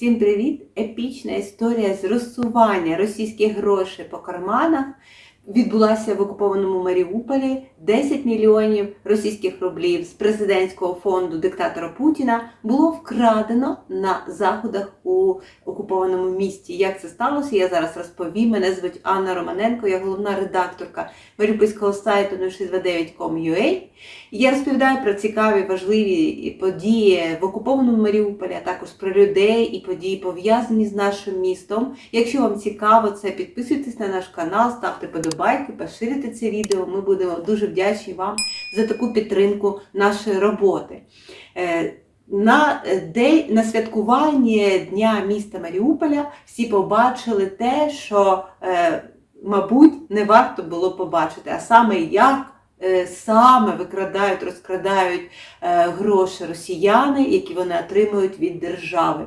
Всім привіт! Епічна історія зросування російських грошей по карманах відбулася в окупованому Маріуполі. 10 мільйонів російських рублів з президентського фонду диктатора Путіна було вкрадено на заходах у окупованому місті. Як це сталося, я зараз розповім. Мене звуть Анна Романенко, я головна редакторка маріупольського сайту 0629.com.ua. Я розповідаю про цікаві важливі події в окупованому Маріуполі, а також про людей і події пов'язані з нашим містом. Якщо вам цікаво це, підписуйтесь на наш канал, ставте подобайки, поширюйте це відео. Ми будемо дуже вдячні вам за таку підтримку нашої роботи. Е, На день на святкуванні Дня міста Маріуполя всі побачили те, що, е, мабуть, не варто було побачити, а саме як е, саме викрадають, розкрадають е, гроші росіяни, які вони отримують від держави.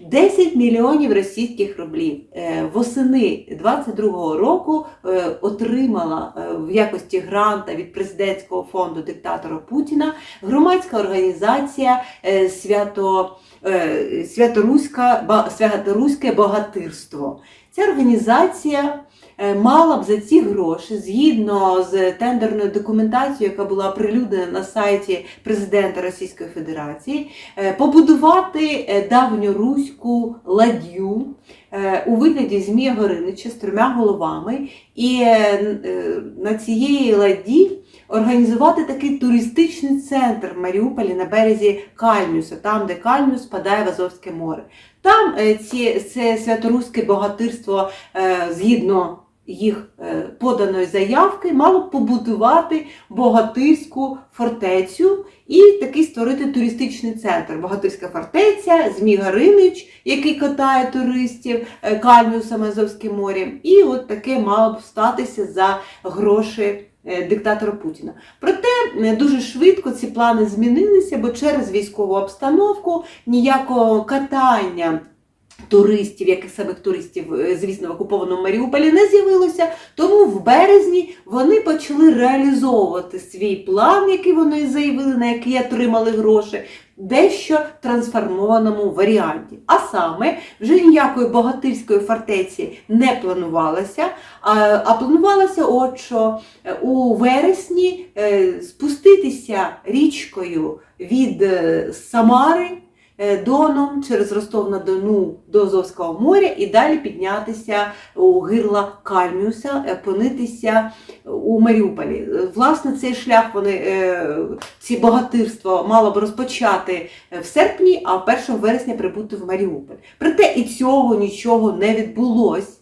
10 мільйонів російських рублів е, восени 22-го року е, отримала е, в якості гранта від президентського фонду диктатора Путіна громадська організація е, свято, е, Святоруська, Святоруське богатирство. Ця організація е, мала б за ці гроші, згідно з тендерною документацією, яка була оприлюднена на сайті президента Російської Федерації, е, побудувати е, давньоруську ладью у вигляді Змія Горинича з трьома головами, і на цієї ладі організувати такий туристичний центр в Маріуполі на березі Кальмюса, там, де Кальмюс впадає в Азовське море. Там е, ці, це святоруське богатирство е, згідно їх е, поданої заявки мало б побудувати богатирську фортецю і такий створити туристичний центр. Богатирська фортеця, Змій Гаринич, який катає туристів Кальміусом Азовським морем. І от таке мало б статися за гроші диктатора Путіна. Проте е, дуже швидко ці плани змінилися, бо через військову обстановку ніякого катання. Туристів, яких самих туристів, е, звісно, в окупованому Маріуполі не з'явилося. Тому в березні вони почали реалізовувати свій план, який вони заявили, на який отримали гроші, дещо трансформованому варіанті. А саме вже ніякої богатирської фортеці не планувалося, а, а планувалося, от що е, у вересні е, спуститися річкою від е, Самари. Е, Доном через Ростов на Дону до Азовського моря і далі піднятися у гирла Кальміуса, е, опинитися у Маріуполі. Е, Власне, цей шлях вони ці богатирство мало б розпочати в серпні, а 1 вересня прибути в Маріуполь. Проте і цього нічого не відбулось.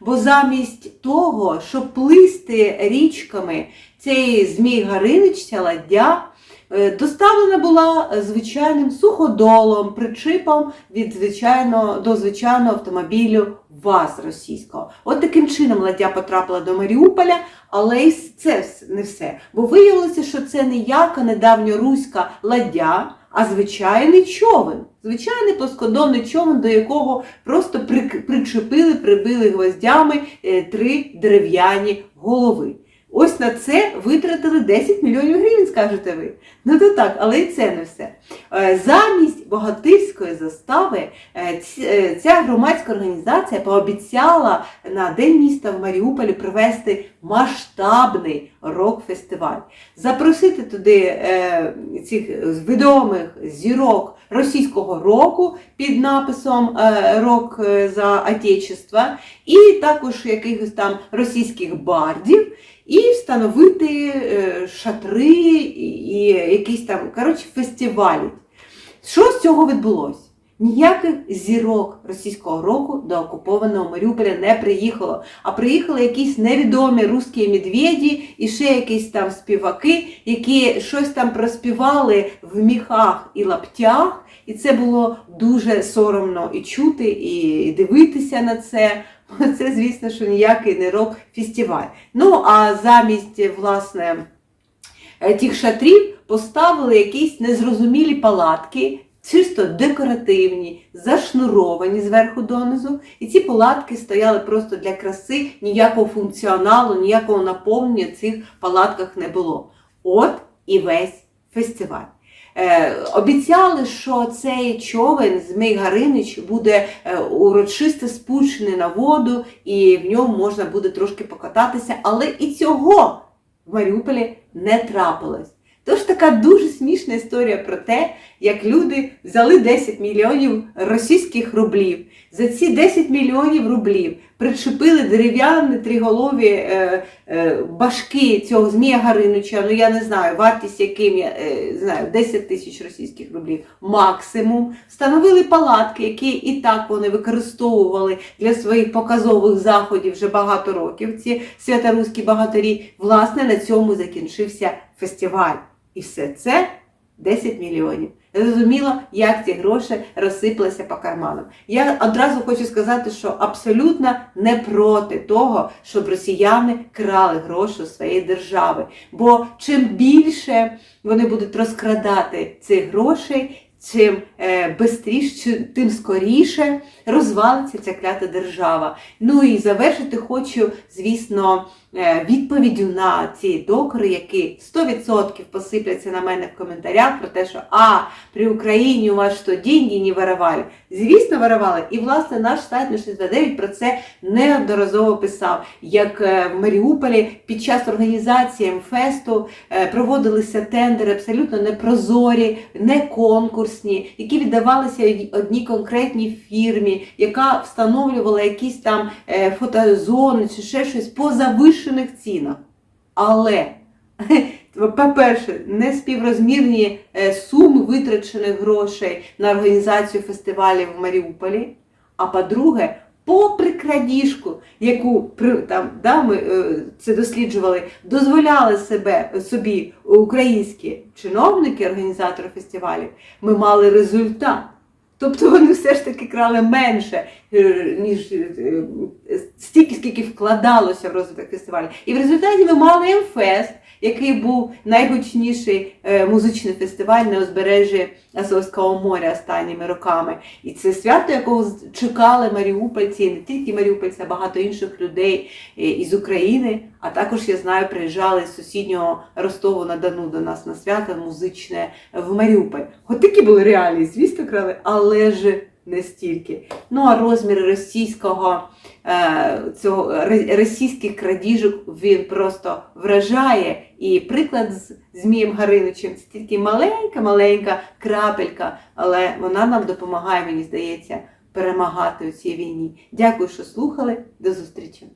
Бо замість того, щоб плисти річками цієї Змій Гаринич, ця ладдя, доставлена була е, звичайним суходолом, причипом від звичайного до звичайного автомобілю ВАЗ російського. От таким чином ладдя потрапила до Маріуполя, але і це не все. Бо виявилося, що це ніяка недавньоруська ладдя, а звичайний човен. Звичайний плоскодонний човен, до якого просто причепили, прибили гвоздями е, три дерев'яні голови. Ось на це витратили 10 мільйонів гривень, скажете ви. Ну то так, але і це не все. Е, Замість богатирської застави е, е, ця громадська організація пообіцяла на День міста в Маріуполі провести масштабний рок-фестиваль, запросити туди е, цих відомих зірок російського року під написом е, Рок за Отечество, і також якихось там російських бардів. І встановити е, шатри і, і якісь там коротше, фестивалі. Що з цього відбулося? Ніяких зірок російського року до окупованого Маріуполя не приїхало, а приїхали якісь невідомі русські медведі і ще якісь там співаки, які щось там проспівали в міхах і лаптях. І це було дуже соромно і чути, і дивитися на це. Це, звісно, що ніякий не рок-фестиваль. Ну, а замість, власне, е, тих шатрів поставили якісь незрозумілі палатки, чисто декоративні, зашнуровані зверху донизу. І ці палатки стояли просто для краси, ніякого функціоналу, ніякого наповнення в цих палатках не було. От і весь фестиваль. Е, обіцяли, що цей човен Змій Гаринич буде е, урочисто спущений на воду, і в ньому можна буде трошки покататися, але і цього в Маріуполі не трапилось. Тож така дуже смішна історія про те, як люди взяли 10 мільйонів російських рублів. За ці 10 мільйонів рублів причепили дерев'яні триголові е, е, башки цього Змія Гаринича, ну я не знаю, вартість яким я е, знаю, 10 тисяч російських рублів максимум. Встановили палатки, які і так вони використовували для своїх показових заходів вже багато років. Ці святоруські багатирі. Власне, на цьому закінчився фестиваль. І все це 10 мільйонів. Зрозуміло, як ці гроші розсиплися по карманам. Я одразу хочу сказати, що абсолютно не проти того, щоб росіяни крали гроші своєї держави. Бо чим більше вони будуть розкрадати цих грошей, чим е, бистріше, тим скоріше розвалиться ця клята держава. Ну і завершити хочу, звісно, відповіддю на ці докори, які 100% посипляться на мене в коментарях про те, що а при Україні у вас що деньги не воровали. Звісно, воровали. І власне наш сайт на 69 про це неодноразово писав. Як е, в Маріуполі під час організації МФесту е, проводилися тендери абсолютно непрозорі, не конкурсні, які віддавалися одній конкретній фірмі, яка встановлювала якісь там е, фотозони чи ще щось по завищених цінах. Але по-перше, не співрозмірні е, суми витрачених грошей на організацію фестивалів в Маріуполі. А по-друге, попри крадіжку, яку там, да, ми е, це досліджували, дозволяли себе собі українські чиновники, організатори фестивалів, ми мали результат. Тобто вони все ж таки крали менше, е, ніж е, е, стільки, скільки вкладалося в розвиток фестивалю. І в результаті ми мали МФест, який був найгучніший е, музичний фестиваль на узбережжі Азовського моря останніми роками. І це свято, якого чекали маріупольці, не тільки маріупольці, а багато інших людей е, із України. А також я знаю, приїжджали з сусіднього Ростову на Дону до нас на свято музичне в Маріуполь. От такі були реалії, звісно, але ж не стільки. Ну а розмір російського е, цього російських крадіжок він просто вражає. І приклад з Змієм Гариничем це тільки маленька-маленька крапелька, але вона нам допомагає, мені здається, перемагати у цій війні. Дякую, що слухали. До зустрічі.